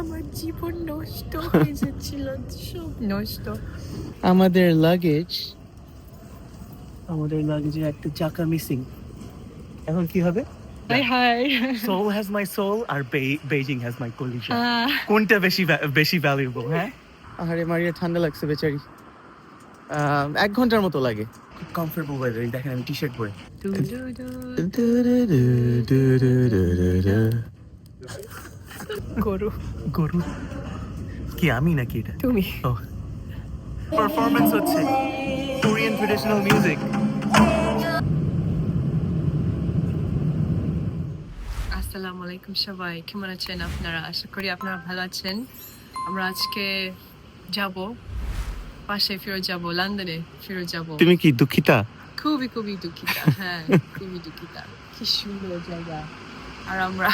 আমার জীবন নষ্ট হয়ে যাচ্ছিল সব নষ্ট। আমাদের লাগেজ আমাদের লাগেজে একটা চাকা মিসিং এখন কি হবে? Hi hi Seoul has my soul R Beijing has my কলিশন কোনটা বেশি বেশি ভ্যালুয়েবল হ্যাঁ? আরে মারিয়া ঠান্ডা লাগছে বেচারি। আহ, এক ঘণ্টার মতো লাগে। খুব কমফোর্টেবল ওয়েদার দেখেন আমি টি শার্ট পরে গরু। গরু? কি আমি নাকি এটা? তুমি। ও। পারফরমেন্স হচ্ছে কোরিয়ান ট্রেডিশনাল মিউজিক আসসালামু আলাইকুম সবাই। কেমন আছেন আপনারা? আশা করি আপনারা ভালো আছেন। আমরা আজকে যাব পাশে ফেরত যাব লন্ডনে ফেরত যাব। তুমি কি দুঃখিতা? খুবই খুবই দুঃখিতা। হ্যাঁ খুবই দুঃখিতা। কি সুন্দর জায়গা। আর আমরা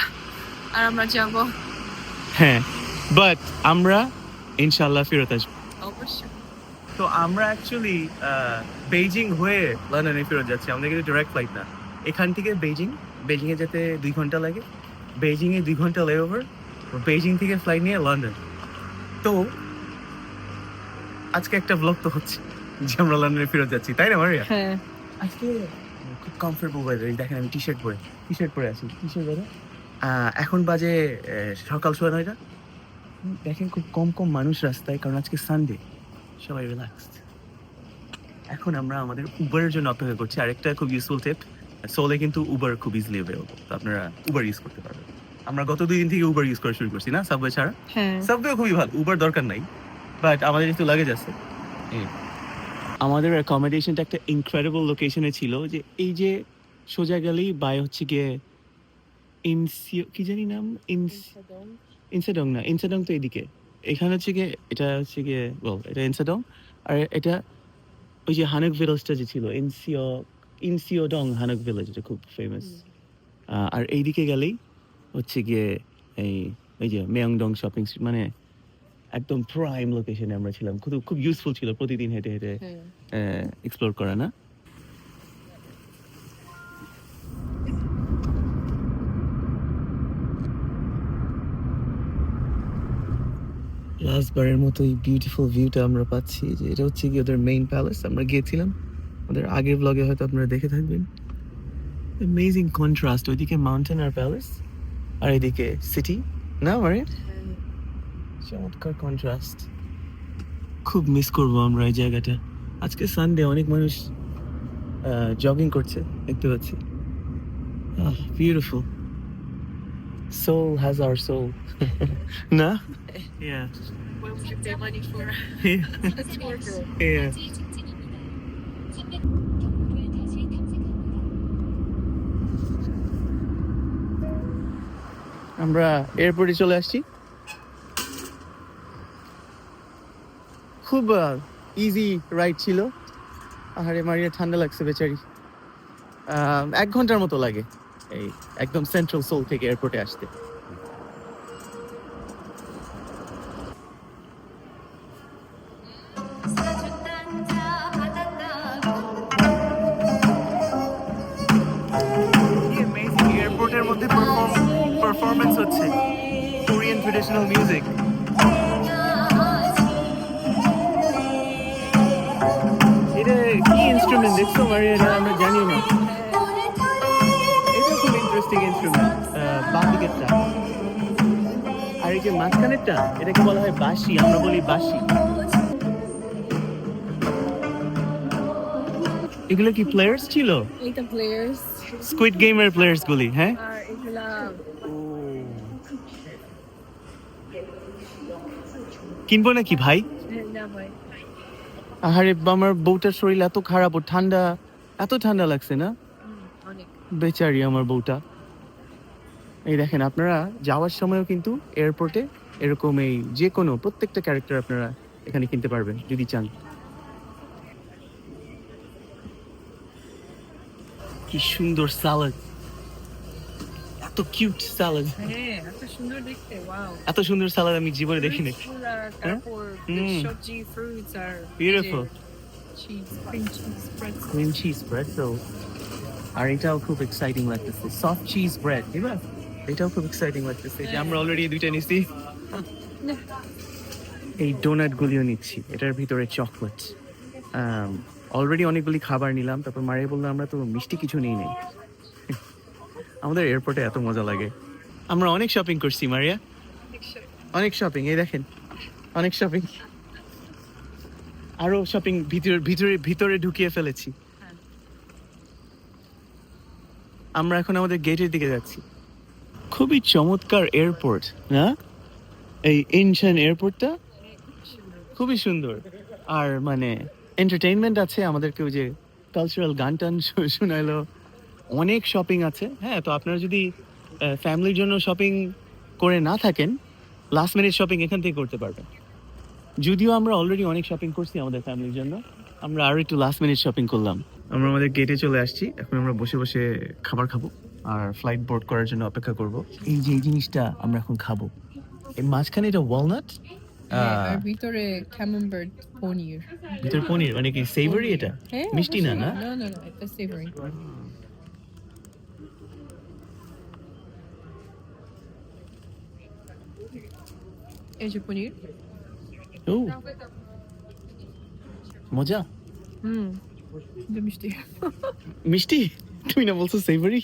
আর আমরা যাব হ্যাঁ বাট আমরা ইনশাল্লাহ ফেরত আসব। অবশ্যই। তো আমরা অ্যাকচুয়ালি বেইজিং হয়ে লন্ডনে ফেরত যাচ্ছি। আমাদের কিন্তু ডাইরেক্ট ফ্লাইট না। এখান থেকে বেইজিং বেইজিং এ যেতে দুই ঘণ্টা লাগে। বেইজিং এ দুই ঘণ্টা লে ওভার বেইজিং থেকে ফ্লাইট নিয়ে লন্ডন তো আজকে একটা ব্লগ তো হচ্ছে যে আমরা লন্ডনে ফেরত যাচ্ছি। তাই না মারিয়া? হ্যাঁ। আজকে খুব কমফোর্টেবল ওয়েদার দেখেন আমি টি শার্ট পরে টি শার্ট পরে আছি। টি শার্ট পরে? এখন বাজে আহ, সকাল সোয়া নয়টা। দেখেন খুব কম কম মানুষ রাস্তায় কারণ আজকে সানডে সবাই রিল্যাক্সড এখন আমরা আমাদের উবারের জন্য অপেক্ষা করছি। আরেকটা খুব ইউজফুল টিপ সোলে কিন্তু উবার খুব ইজিলি অ্যাভেলেবল তো আপনারা উবার ইউজ করতে পারবেন। আমরা গত দুই দিন থেকে উবার ইউজ করা শুরু করছি না? সাবওয়ে ছাড়া? হ্যাঁ। সাবওয়ে খুবই ভালো। উবার দরকার নাই। বাট আমাদের একটু লাগেজ আছে। আমাদের অ্যাকোমোডেশনটা একটা ইনক্রেডিবল লোকেশনে ছিল যে এই যে সোজা গেলেই বাই হচ্ছে গিয়ে ইনসিও কি জানি নাম? ইনসাডং না ইনসাডং তো এদিকে। এখানে হচ্ছে গিয়ে এটা হচ্ছে গিয়ে বল এটা ইনসাডং আর এটা ওই যে হানক ভিলেজটা যে ছিল ইনসিও ইনসিওডং হানক ভিলেজ এটা খুব ফেমাস আর এইদিকে গেলেই হচ্ছে গিয়ে এই এই যে মেয়ংডং শপিং স্ট্রিট মানে একদম প্রাইম লোকেশনে আমরা ছিলাম। খুব খুব ইউজফুল ছিল প্রতিদিন হেঁটে হেঁটে এক্সপ্লোর করা না? লাস্টবারের মতো এই বিউটিফুল ভিউটা আমরা পাচ্ছি, যে এটা হচ্ছে কি ওদের মেইন প্যালেস আমরা গিয়েছিলাম। ওদের আগের ব্লগে হয়তো আপনারা দেখে থাকবেন। অ্যামেজিং কন্ট্রাস্ট ওইদিকে মাউন্টেন আর প্যালেস আর এদিকে সিটি না মানে চমৎকার কন্ট্রাস্ট খুব মিস করব আমরা এই জায়গাটা। আজকে সানডে অনেক মানুষ জগিং করছে, দেখতে পাচ্ছি। Beautiful Seoul has our soul না Yeah. Money for? আমরা এয়ারপোর্টে চলে আসছি। খুব ইজি রাইড ছিল। আহারে মারিয়া ঠান্ডা লাগছে বেচারি। আহ, এক ঘণ্টার মতো লাগে। এই একদম সেন্ট্রাল সোল থেকে এয়ারপোর্টে আসতে। এয়ারপোর্টের মধ্যে পারফরমেন্স হচ্ছে। কোরিয়ান ট্রেডিশনাল মিউজিক এটা কি ইনস্ট্রুমেন্ট দেখছ মারিয়া আমরা জানি না। এটা ইন্টারেস্টিং ইনস্ট্রুমেন্ট বাম দিকেরটা আর এই যে মাঝখানেরটা এটাকে বলা হয় বাঁশি আমরা বলি বাঁশি। এগুলো কি প্লেয়ার্স ছিল? এইটা players স্কুইড গেমের প্লেয়ার্স গুলি হ্যাঁ? আর এগুলা কিনবো নাকি ভাই? আহারে আমার বউটার শরীর এত খারাপ ও ঠান্ডা এত ঠান্ডা লাগছে না? বেচারি আমার বউটা। এই দেখেন আপনারা যাওয়ার সময়ও কিন্তু এয়ারপোর্টে এরকম এই যে কোনো প্রত্যেকটা ক্যারেক্টার আপনারা এখানে কিনতে পারবেন যদি চান। কি সুন্দর সালাদ এত কিউট হ্যাঁ এত সুন্দর দেখতে এত সুন্দর সালাদ আমি জীবনে দেখিনি। আর চিজ ক্রিম ব্রেড আর এটাও খুব এক্সাইটিং লাগতেছে। সফট চিজ ব্রেড এবার এটাও খুব এক্সাইটিং লাগতেছে। যে আমরা অলরেডি দুইটা নিছি। এই ডোনাট গুলিও নিচ্ছি এটার ভিতরে চকলেট অলরেডি অনেকগুলি খাবার নিলাম তারপর মারিয়া বলল আমরা তো মিষ্টি কিছু নেই নেই আমাদের এয়ারপোর্টে এত মজা লাগে। আমরা অনেক শপিং করছি মারিয়া। অনেক শপিং এই দেখেন অনেক শপিং আরও শপিং ভিতরে ভিতরে ভিতরে ঢুকিয়ে ফেলেছি। আমরা এখন আমাদের গেটের দিকে যাচ্ছি। খুবই চমৎকার এয়ারপোর্ট না? এই ইনশান এয়ারপোর্টটা খুবই সুন্দর। আর মানে এন্টারটেইনমেন্ট আছে, আমাদেরকে ওই যে কালচারাল গান টান শু- শোনাইলো। অনেক শপিং আছে। হ্যাঁ তো আপনারা যদি ফ্যামিলির জন্য শপিং করে না থাকেন লাস্ট মিনিট শপিং এখান থেকে করতে পারবেন। যদিও আমরা অলরেডি অনেক শপিং করছি আমাদের ফ্যামিলির জন্য, আমরা আরও একটু লাস্ট মিনিট শপিং করলাম। আমরা আমাদের গেটে চলে আসছি, এখন আমরা বসে বসে খাবার খাব। আর ফ্লাইট বোর্ড করার জন্য অপেক্ষা করব। এই যে এই জিনিসটা আমরা এখন খাব। এই মাঝখানে এটা ওয়ালনাট হ্যাঁ, আর ভিতরে ক্যামেম্বার্ড পনির। ভিতর পনির মানে কি সেভারি এটা? হ্যাঁ মিষ্টি না না? না না না এটা সেভারি এই যে পনির। ও মজা? হুম মিষ্টি। মিষ্টি? তুমি না বলছো সেভারি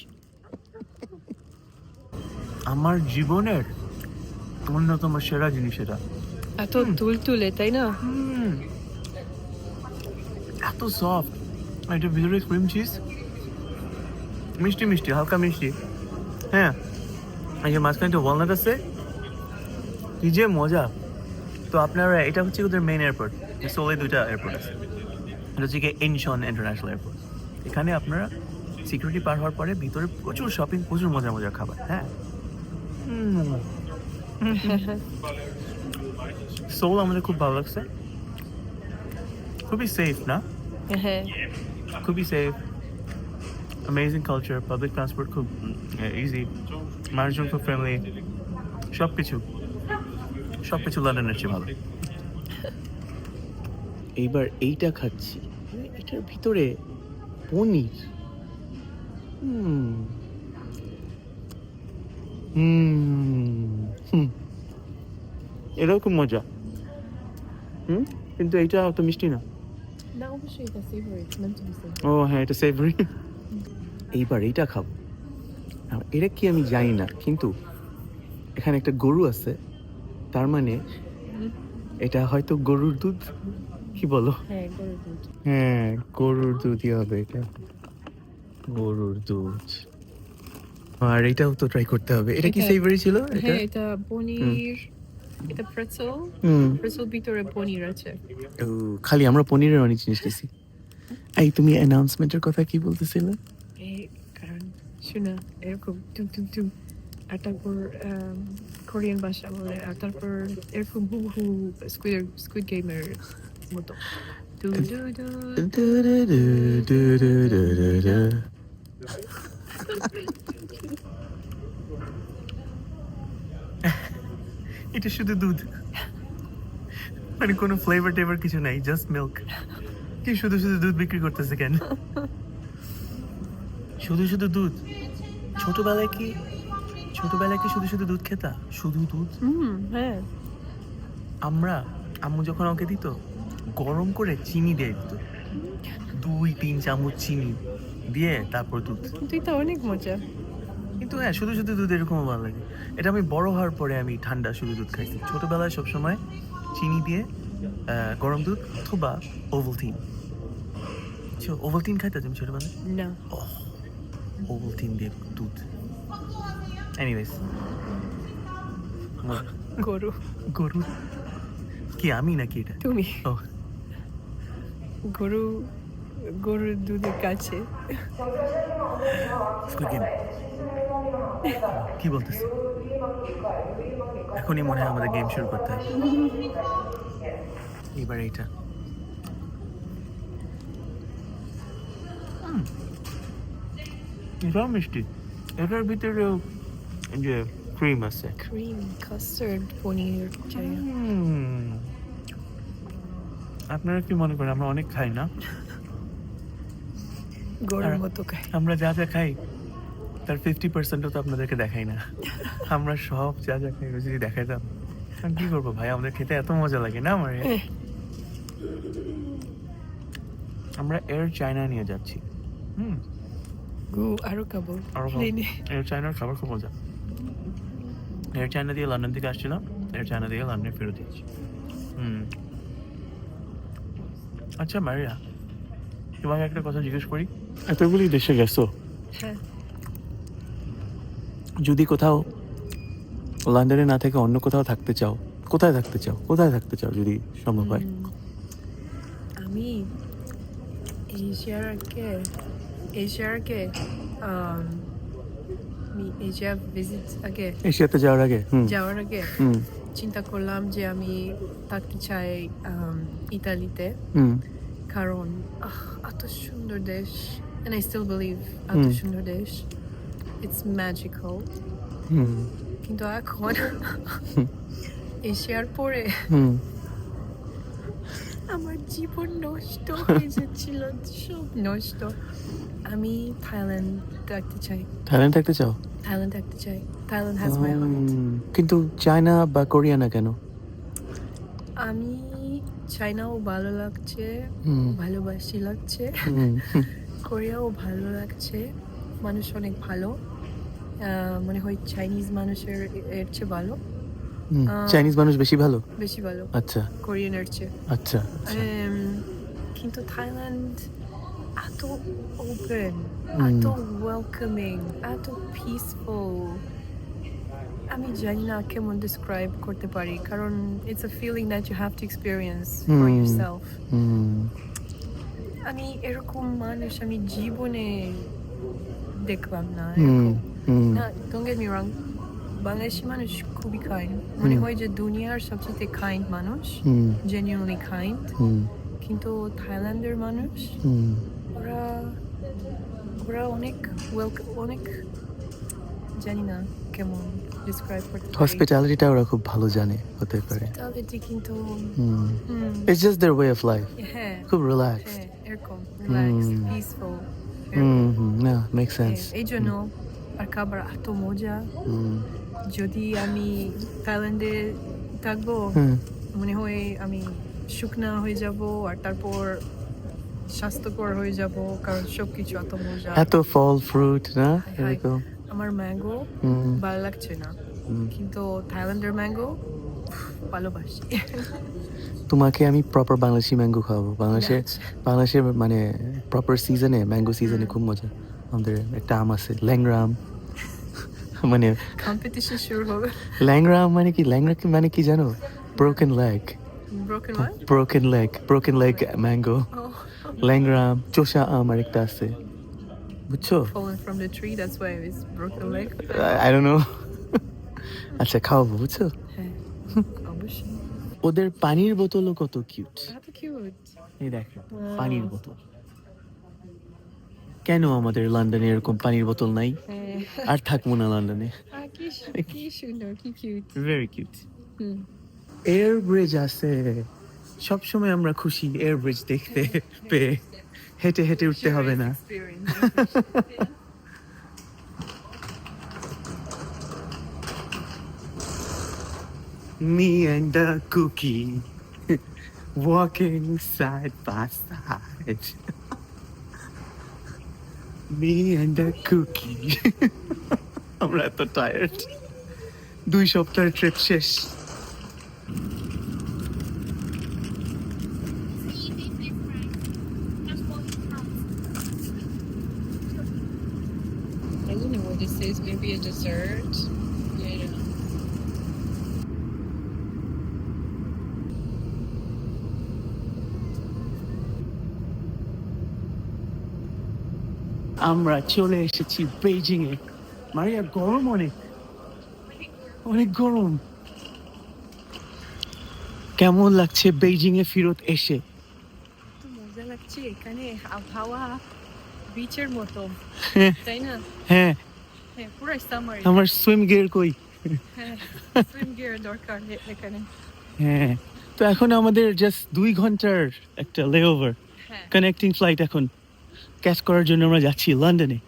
আমার জীবনের অন্যতম সেরা জিনিস এটা। এত তুল তুলে তাই না? হুম। এত সফট এটা ভিতরে ক্রিম চিজ মিষ্টি মিষ্টি হালকা মিষ্টি। হ্যাঁ। এই যে মাঝখানে একটা ওয়ালনাট আছে। কি যে মজা। তো আপনারা এটা হচ্ছে ওদের মেইন এয়ারপোর্ট সোলে দুইটা এয়ারপোর্ট আছে। এটা হচ্ছে ইনশন ইন্টারন্যাশনাল এয়ারপোর্ট এখানে আপনারা সিকিউরিটি পার হওয়ার পরে ভিতরে প্রচুর শপিং প্রচুর মজা মজার খাবার। হ্যাঁ। সোল আমাদের খুব ভালো লাগছে। খুবই সেফ না? হ্যাঁ খুবই safe amazing culture public transport খুব ইজি মানুষজন খুব ফ্রেন্ডলি সব কিছু সব কিছু লন্ডনের চেয়ে ভালো। এইবার এইটা খাচ্ছি। এটার ভিতরে পনির। হুম হুম। এটাও খুব মজা। হুম? কিন্তু এইটা অত মিষ্টি না। ও হ্যাঁ এটা সেভারি এইবার এইটা খাব। এটা কি আমি জানি না কিন্তু এখানে একটা গরু আছে তার মানে এটা হয়তো গরুর দুধ? কি বলো? হ্যাঁ গরুর হ্যাঁ গরুর দুধই হবে এটা। গরুর দুধ। আর এটাও তো ট্রাই করতে হবে এটা কি সেভারি ছিল এটা হ্যাঁ এটা পনির এটা প্রেটসেল হুম প্রেটসেল ভিতরে পনির আছে ও, খালি আমরা পনিরের অনেক জিনিস খেয়েছি এই তুমি অ্যানাউন্সমেন্টের কথা কি বলতেছিলে এই কারণ শোনা এরকম টুম টুম টুম আর তারপর কোরিয়ান ভাষা বলে আর তারপর এরকম হু হু স্কুইড স্কুইড গেমের মতো দু দু দু এটা শুধু দুধ। মানে কোনো ফ্লেভার টেভার কিছু নাই জাস্ট মিল্ক কি শুধু শুধু দুধ বিক্রি করতেছে কেন? শুধু শুধু দুধ? ছোটবেলায় কি ছোটবেলায় কি শুধু শুধু দুধ খেতা? শুধু দুধ? হুম হ্যাঁ। আমরা আম্মু যখন আমাকে দিত গরম করে চিনি দিয়ে দিত। দুই তিন চামচ চিনি। দিয়ে তারপর দুধ। কিন্তু এটা অনেক মজা। কিন্তু হ্যাঁ শুধু শুধু দুধ এরকম ভালো লাগে। এটা আমি বড় হওয়ার পরে আমি ঠান্ডা শুধু দুধ খাইছি। ছোটবেলায় সবসময় চিনি দিয়ে গরম দুধ অথবা ওভলটিন ওভলটিন খাইতে তুমি ছোটবেলায়? না। ওভলটিন দিয়ে দুধ। এনিওয়েজ গরু। গরু? কি আমি নাকি এটা? তুমি। ও গরু গরুর দুধের কাছে। কি বলতেছি এখনই মনে হয় আমাদের গেম শুরু করতে হবে এবার এইটা। এটাও মিষ্টি। এটার ভিতরেও যে ক্রিম আছে। ক্রিম কাস্টার্ড পনির আপনারা কি মনে করেন আমরা অনেক খাই না? গরুর মতো খাই। আমরা যা যা খাই তার ফিফটি পার্সেন্টও তো আপনাদেরকে দেখাই না। আমরা সব যা যা খাই যদি দেখাইতাম। কি করব ভাই? আমাদের খেতে এত মজা লাগে না আমার? আমরা এয়ার চায়না নিয়ে যাচ্ছি। হুম। গু আরও খাব। আরও খাব। প্লেনে এয়ার চায়নার খাবার খুব মজা। এয়ার চায়না দিয়ে লন্ডন থেকে আসছিলাম। এয়ার চায়না দিয়ে লন্ডনে ফেরত দিয়েছি হুম। আচ্ছা মারিয়া তোমাকে একটা কথা জিজ্ঞেস করি। এতগুলি দেশে গেছো? হ্যাঁ। যদি কোথাও লন্ডনে না থেকে অন্য কোথাও থাকতে চাও কোথায় থাকতে চাও? কোথায় থাকতে চাও যদি সম্ভব হয়? আমি এশিয়ার um, আমি এশিয়া ভিজিট আগে এশিয়াতে যাওয়ার আগে? যাওয়ার আগে চিন্তা করলাম যে আমি থাকতে চাই ইতালিতে। হুম। কারণ আহ, এত সুন্দর দেশ। And I still believe হুম। সুন্দর দেশ it's magical. হুম কিন্তু এখন এশিয়ার পরে হুম আমার জীবন নষ্ট হয়ে যাচ্ছিল সব নষ্ট। আমি থাইল্যান্ড দেখতে চাই। থাইল্যান্ড থাকতে চাও? থাইল্যান্ড দেখতে চাই। থাইল্যান্ড হ্যাজ মাই হার্ট কিন্তু চায়না বা কোরিয়া না কেন? আমি চাইনাও ভালো লাগছে ভালোবাসি লাগছে। কোরিয়াও ভালো লাগছে। মানুষ অনেক ভালো। মনে হয় চাইনিজ মানুষের এর চেয়ে ভালো। চাইনিজ মানুষ বেশি ভালো? বেশি ভালো। আচ্ছা। কোরিয়ান এর চেয়ে। আচ্ছা আচ্ছা। কিন্তু থাইল্যান্ড এত ওপেন. এত ওয়েলকামিং এত পিসফুল আমি জানি না কেমন ডিসক্রাইব করতে পারি। কারণ it's a feeling that you have to experience for Mm. আমি এরকম মানুষ আমি জীবনে দেখলাম না না মি রং বাংলাদেশি মানুষ খুবই কাইন্ড মনে হয় যে দুনিয়ার সবচেয়ে কাইন্ড মানুষ জেনুইনলি কাইন্ড কিন্তু থাইল্যান্ডের মানুষ ওরা ওরা অনেক ওয়েলকাম অনেক জানি না কেমন। ডিসক্রাইব করতে পারি হসপিটালিটিটা ওরা খুব ভালো জানে হতে পারে Hospitality কিন্তু hmm hmm, it's just their way of life হ্যাঁ খুব রিল্যাক্সড হ্যাঁ এরকম রিল্যাক্স হুম। পিসফুল হুম হুম না মেক সেন্স এই জন্য আর খাবার এত মজা হুম যদি আমি থাইল্যান্ডে থাকবো হুম মনে হয় আমি শুকনা হয়ে যাব আর তারপর স্বাস্থ্যকর হয়ে যাব কারণ সবকিছু এত মজা এত ফল ফ্রুট না হাই, হাই। এরকম আমার ম্যাঙ্গো ভালো লাগছে না। কিন্তু থাইল্যান্ডের ম্যাঙ্গো ভালোবাসি। তোমাকে আমি প্রপার বাংলাদেশি ম্যাঙ্গো খাওয়াবো। বাংলাদেশের বাংলাদেশের মানে প্রপার সিজনে ম্যাঙ্গো সিজনে খুব মজা। আমাদের একটা আম আছে ল্যাংরাম মানে কম্পিটিশন শুরু হবে। ল্যাংরাম মানে কি? ল্যাংরা কি মানে কি জানো? Broken leg broken broken leg broken leg mango Oh, ল্যাংরাম চোষা আম আরেকটা আছে। বুঝছ? আই ডোন্ট নো আচ্ছা খাওয়াবো বুঝছ? হ্যাঁ অবশ্যই। ওদের পানির বোতলও কত কিউট এই দেখো পানির বোতল। কেন আমাদের লন্ডনে এরকম পানির বোতল নাই? হ্যাঁ। আর থাকব না লন্ডনে। আর কি সু- কি সুন্দর কি cute very cute air bridge আছে। সবসময় আমরা খুশি এয়ার ব্রিজ দেখতে পেয়ে। হেঁটে হেঁটে উঠতে হবে না Me and the cookie walking side by side. Me and the cookie. আমরা এত টায়ার্ড দুই সপ্তাহের ট্রিপ শেষ I don't know what this is maybe a dessert yeah আমরা চলে এসেছি বেইজিং এ মারিয়া গরম অনেক। অনেক গরম। কেমন লাগছে বেইজিং এ ফেরত এসে? মজা লাগছে এখানে আবহাওয়া বিচের মতো। তাই না? হ্যাঁ। হ্যাঁ পুরো সামার আমার সুইম গিয়ার কই হ্যাঁ সুইম গিয়ার দরকার এখানে। হ্যাঁ। তো এখন আমাদের জাস্ট দুই ঘণ্টার একটা লেওভার কানেক্টিং ফ্লাইট এখন। ক্যাচ করার জন্য আমরা যাচ্ছি লন্ডনে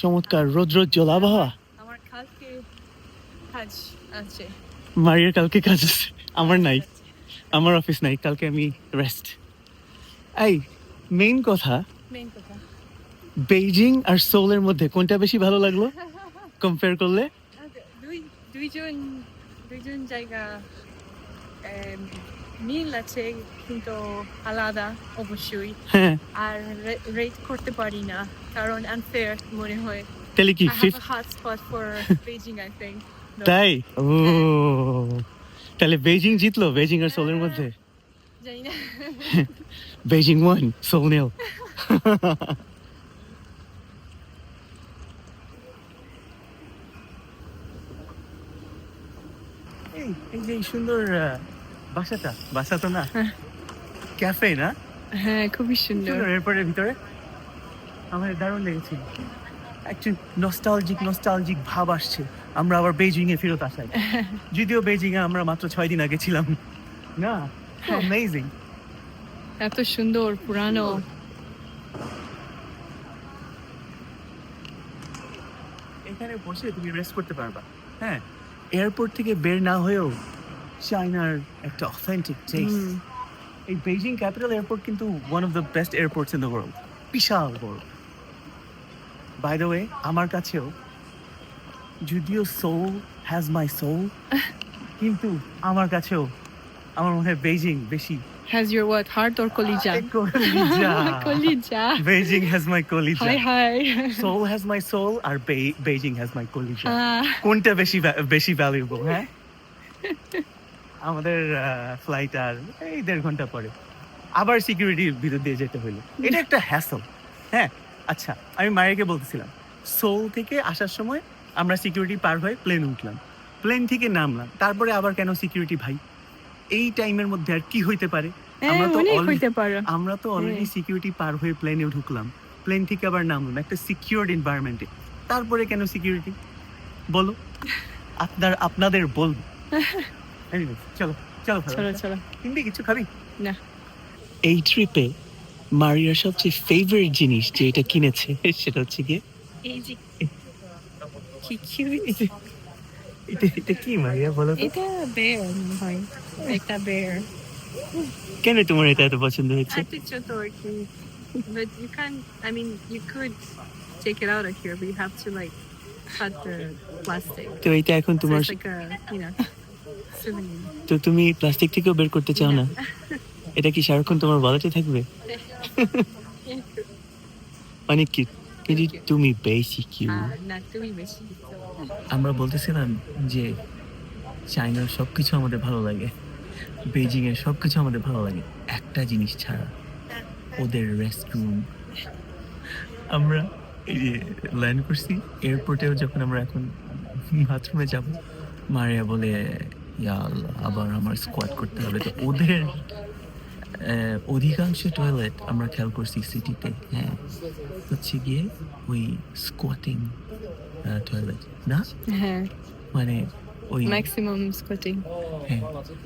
চমৎকার রোদ্রোজ্জ্বল আবহাওয়া। আমার কালকে কাজ আছে। মারিয়ার কালকে কাজ আছে। আমার নাই। আমার অফিস নাই। কালকে আমি রেস্ট এই মেইন কথা মেইন কথা। বেইজিং আর সোলের মধ্যে কোনটা বেশি ভালো লাগল? কম্পেয়ার করলে? দুই দুইজন দুইজন জায়গা মিল আছে কিন্তু আলাদা অবশ্যই। হ্যাঁ। আর রেট করতে পারি না কারণ আনফেয়ার মনে হয়। তাহলে কি hot spot for Beijing I তাই? ও। তাহলে বেইজিং জিতলো বেইজিং আর সোলের মধ্যে? জানি না। বেইজিং ওয়ান সোল নিল এই যে এই সুন্দর বাসাটা। বাসা তো না? হ্যাঁ। ক্যাফে না? হ্যাঁ খুবই সুন্দর। ভিতরে। আমার দারুণ লেগেছে। একটু নস্টালজিক নস্টালজিক ভাব আসছে। আমরা আবার বেজিং এ ফেরত আসাই। যদিও বেজিং এ আমরা মাত্র ছয় দিন আগে ছিলাম। না। অ্যামেজিং এত সুন্দর পুরানো। এখানে বসে তুমি রেস্ট করতে পারবা। হ্যাঁ? এয়ারপোর্ট থেকে বের না হয়েও চায়নার একটা অথেন্টিক টেস্ট এই বেজিং ক্যাপিটাল এয়ারপোর্ট কিন্তু one of the best airports in the world বিশাল বড়। বাই দ্য ওয়ে আমার কাছেও যদিও সোল হ্যাজ মাই সোল কিন্তু আমার কাছেও আমার মনে হয় বেজিং বেশি has your what? Heart or কলিজা কলিজা কলিজা বেজিং হ্যাজ মাই কলিজা hi hi Seoul has my soul R Beijing has my কলিজা আহ, কোনটা বেশি বেশি ভ্যালুয়েবল হ্যাঁ? আমাদের ফ্লাইট আর এই দেড় ঘণ্টা পরে। আবার সিকিউরিটির ভিতর দিয়ে যেতে হলো এটা একটা হ্যাসল হ্যাঁ? আচ্ছা আমি মায়েরকে বলতেছিলাম সোল থেকে আসার সময় আমরা সিকিউরিটি পার হয়ে প্লেন উঠলাম। প্লেন থেকে নামলাম। তারপরে আবার কেন সিকিউরিটি ভাই? এই টাইমের মধ্যে আর কি হইতে পারে? হ্যাঁ, আমরা তো হইতে পারে। আমরা তো অলরেডি হ্যাঁ। সিকিউরিটি পার হয়ে প্লেনে ঢুকলাম। প্লেন থেকে আবার নামলাম একটা সিকিউরড এনভায়রনমেন্টে তারপরে কেন সিকিউরিটি বলো। আপনার আপনাদের বলব চলো চলো। চলো চলো। হিন্দি কিছু খাবি? না। এই ট্রিপে মারিয়ার সবচেয়ে ফেভারিট জিনিস যে এটা কিনেছে সেটা হচ্ছে গিয়ে এই যে কি কিউট এটা এটা কি মারিয়া বলো এটা বেয়ার হয়। একটা বেয়ার কেন তোমার এটা এত পছন্দ হয়েছে? But you can I mean you could take it out of here but you have to like cut the plastic. তো এটা এখন তোমার it's like a you know souvenir. তো তুমি প্লাস্টিক থেকেও বের করতে চাও না? এটা কি সারাক্ষণ তোমার ওয়ালেটে থাকবে? অনেক কি কিন্তু Thank you. তুমি বেশি কিউ না তুমি বেশি আমরা বলতেছিলাম যে চায়নার সব কিছু আমাদের ভালো লাগে বেজিং এর সব কিছু আমাদের ভালো লাগে একটা জিনিস ছাড়া ওদের রেস্টরুম আমরা এই যে ল্যান্ড করছি এয়ারপোর্টেও যখন আমরা এখন বাথরুমে যাব মারিয়া বলে "ইয়া আল্লাহ, আবার আমার স্কোয়াড করতে হবে। তো ওদের অধিকাংশ টয়লেট আমরা খেয়াল করছি সিটিতে হ্যাঁ হচ্ছে গিয়ে ওই স্কোয়াটিং টয়লেট না? হ্যাঁ। মানে ওই ম্যাক্সিমাম স্কোয়াটিং হ্যাঁ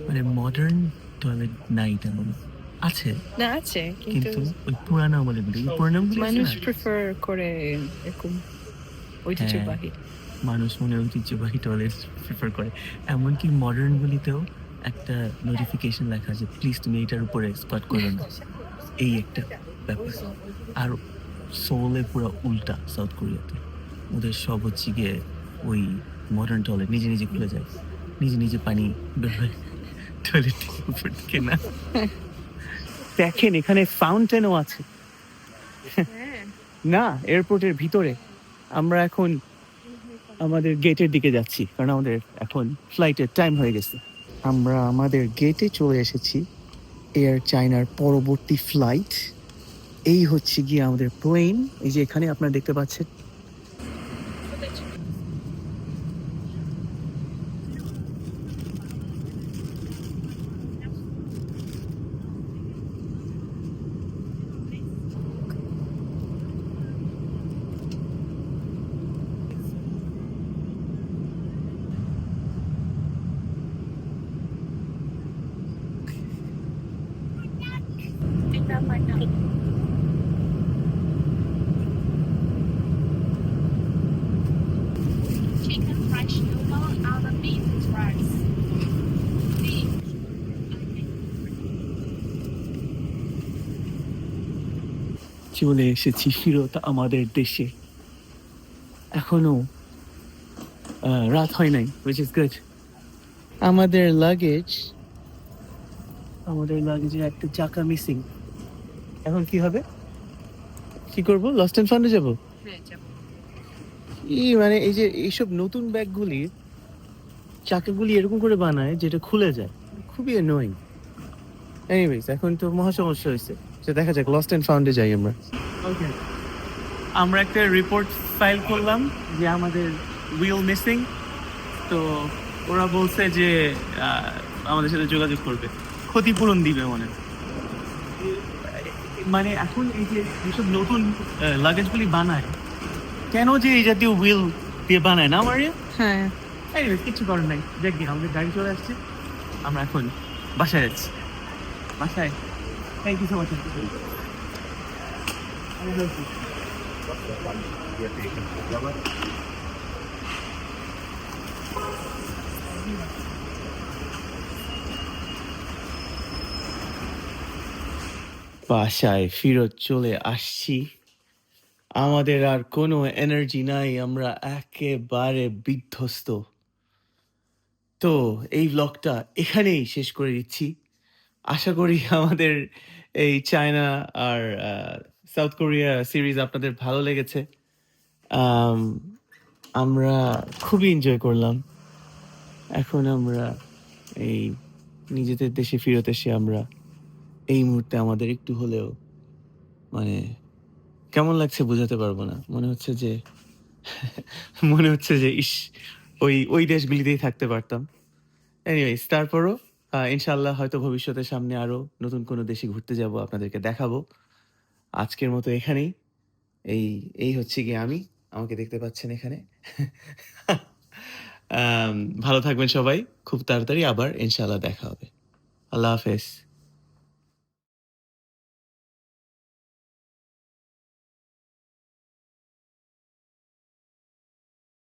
মানে মডার্ন টয়লেট নাই তেমন। আছে। না আছে কিন্তু ওই পুরানো আমলেরগুলো পুরানো মানুষ প্রেফার করে এরকম ঐতিহ্যবাহী। মানুষ মনে ঐতিহ্যবাহী টয়লেট প্রিফার করে। এমনকি মডার্ন গুলিতেও একটা নোটিফিকেশন লেখা আছে প্লিজ তুমি এটার উপরে স্কোয়াট করো না। এই একটা ব্যাপার। আর সোলে পুরো উল্টা সাউথ কোরিয়াতে ওদের সব হচ্ছে গিয়ে ওই মডার্ন টয়লেট নিজে নিজে খুলে যায়। নিজে নিজে পানি বের হয় টয়লেট উপর না? দেখেন এখানে ফাউন্টেনও আছে। হ্যাঁ। না এয়ারপোর্টের ভিতরে। আমরা এখন আমাদের গেটের দিকে যাচ্ছি কারণ আমাদের এখন ফ্লাইটের টাইম হয়ে গেছে। আমরা আমাদের গেটে চলে এসেছি এয়ার চায়নার পরবর্তী ফ্লাইট এই হচ্ছে গিয়ে আমাদের প্লেন এই যে এখানে আপনারা দেখতে পাচ্ছেন চলে এসেছি ফিরত আমাদের দেশে। এখনও রাত হয় নাই উইচ ইজ গুড আমাদের লাগেজ আমাদের লাগেজে একটা চাকা মিসিং এখন কি হবে? কি করব? লস্ট অ্যান্ড ফান্ডে যাব? হ্যাঁ যাব। ই মানে এই যে এইসব নতুন ব্যাগগুলি চাকাগুলি এরকম করে বানায় যেটা খুলে যায়। খুবই অ্যানোয়িং এনিওয়েজ এখন তো মহা সমস্যা হয়েছে। সে দেখা যাক লস্ট অ্যান্ড ফাউন্ডে যাই আমরা। ওকে আমরা একটা রিপোর্ট ফাইল করলাম যে আমাদের উইল মিসিং তো ওরা বলছে যে আমাদের সাথে যোগাযোগ করবে। ক্ষতিপূরণ দিবে মনে মানে এখন এই যে যেসব নতুন লাগেজগুলি বানায় কেন যে এই জাতীয় হুইল দিয়ে বানায় না মারিয়া? হ্যাঁ। কিছু করার নাই। দেখ আমাদের গাড়ি চলে আসছে। আমরা এখন বাসায় যাচ্ছি বাসায় থ্যাংক ইউ সো মাচ বাসায় ফিরত চলে আসছি। আমাদের আর কোনো এনার্জি নাই, আমরা একেবারে বিধ্বস্ত। তো এই ব্লগটা এখানেই শেষ করে দিচ্ছি। আশা করি আমাদের এই চায়না আর সাউথ কোরিয়া সিরিজ আপনাদের ভালো লেগেছে। আমরা খুবই এনজয় করলাম। এখন আমরা এই নিজেদের দেশে ফিরত এসে আমরা এই মুহূর্তে আমাদের একটু হলেও মানে কেমন লাগছে বোঝাতে পারব না। মনে হচ্ছে যে, মনে হচ্ছে যে, ইস, ওই ওই দেশগুলিতেই থাকতে পারতাম। এনিওয়েজ তারপরও ইনশাল্লাহ হয়তো ভবিষ্যতে সামনে আরও নতুন কোনো দেশে ঘুরতে যাব, আপনাদেরকে দেখাবো। আজকের মতো এখানেই। এই এই হচ্ছে গিয়ে আমি। আমাকে দেখতে পাচ্ছেন এখানে। ভালো থাকবেন সবাই। খুব তাড়াতাড়ি আবার ইনশাল্লাহ দেখা হবে। আল্লাহ হাফেজ।